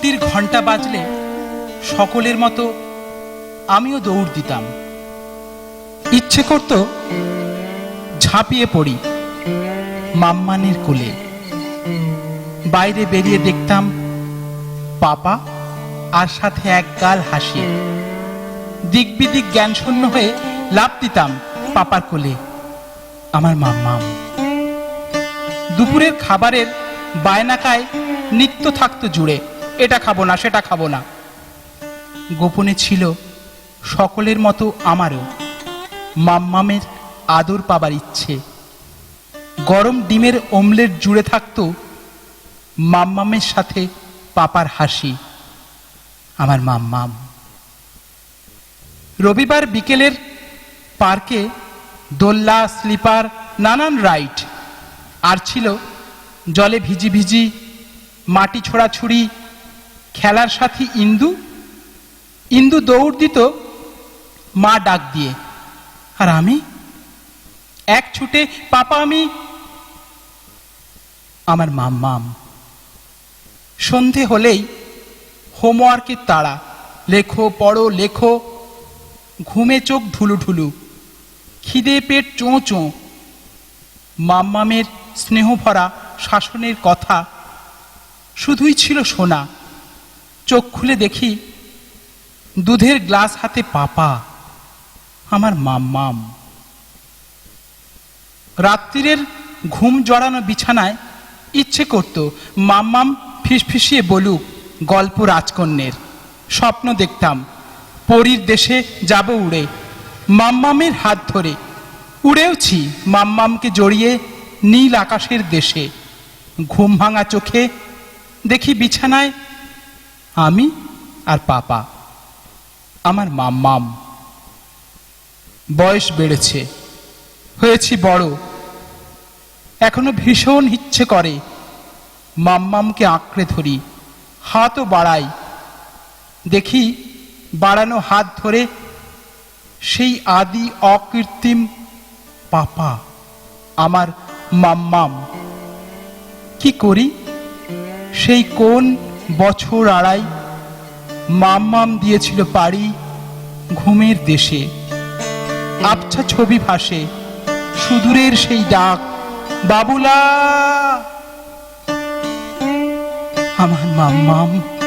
স্কুলের ঘণ্টা বাজলে সকলের মতো আমিও দৌড় দিতাম। ইচ্ছে করতো ঝাঁপিয়ে পড়ি মাম্মানের কোলে। বাইরে বেরিয়ে দেখতাম পাপা আর সাথে এক গাল হাসি। দিক বিদিক জ্ঞান শূন্য হয়ে লাভ দিতাম পাপার কোলে। আমার মাম্মাম। দুপুরের খাবারের বায়নাকায় নিত্য থাকতো জুড়ে। এটা খাব না, সেটা খাব না। গোপনে ছিল সকলের মতো আমারও মাম্মামের আদর পাবার ইচ্ছে। গরম ডিমের ওমলেট জুড়ে থাকতো মাম্মামের সাথে পাপার হাসি, আমার মাম্মাম। রবিবার বিকেলের পার্কে দোল্লা, স্লিপার, নানান রাইড। আর ছিল জলে ভিজি ভিজি, মাটি ছোড়াছুড়ি খেলার সাথী ইন্দু। ইন্দু দৌড় দিত মা ডাক দিয়ে, আর আমি? এক ছুটে, পাপা আমি। আমার মাম মাম সন্ধে হলেই হোমওয়ার্কের তাড়া, লেখো, পড়ো, লেখো। ঘুমে চোখ ঢুলু ঢুলু, খিদে পেট চোঁ চোঁ। মাম্মামের স্নেহ ভরা শাসনের কথা শুধুই ছিল শোনা চোখ খুলে দেখি দুধের গ্লাস হাতে পাপা, আমার মাম্মাম। রাত্রিরের ঘুম জড়ানো বিছানায় ইচ্ছে করত মাম্মাম ফিসফিসিয়ে বলুক, গল্প রাজকন্যের। স্বপ্ন দেখতাম, পরীর দেশে যাব উড়ে। মাম্মামের হাত ধরে, উড়েওছি মাম্মামকে জড়িয়ে নীল আকাশের দেশে। ঘুম ভাঙা চোখে দেখি বিছানায় আমি আর পাপা, আমার মাম্মাম। বয়স বেড়েছে, হয়েছি বড়। এখনও ভীষণ ইচ্ছে করে মাম্মামকে আঁকড়ে ধরি, হাতও বাড়াই। দেখি বাড়ানো হাত ধরে সেই আদি অকৃত্রিম পাপা, আমার মাম্মাম। কি করি? সেই কোন বছর আড়াই মাম্মাম দিয়েছিল পাড়ি ঘুমের দেশে। আবছা ছবি ভাসে সুদূরের সেই ডাক, বাবুলা! আমার মাম্মাম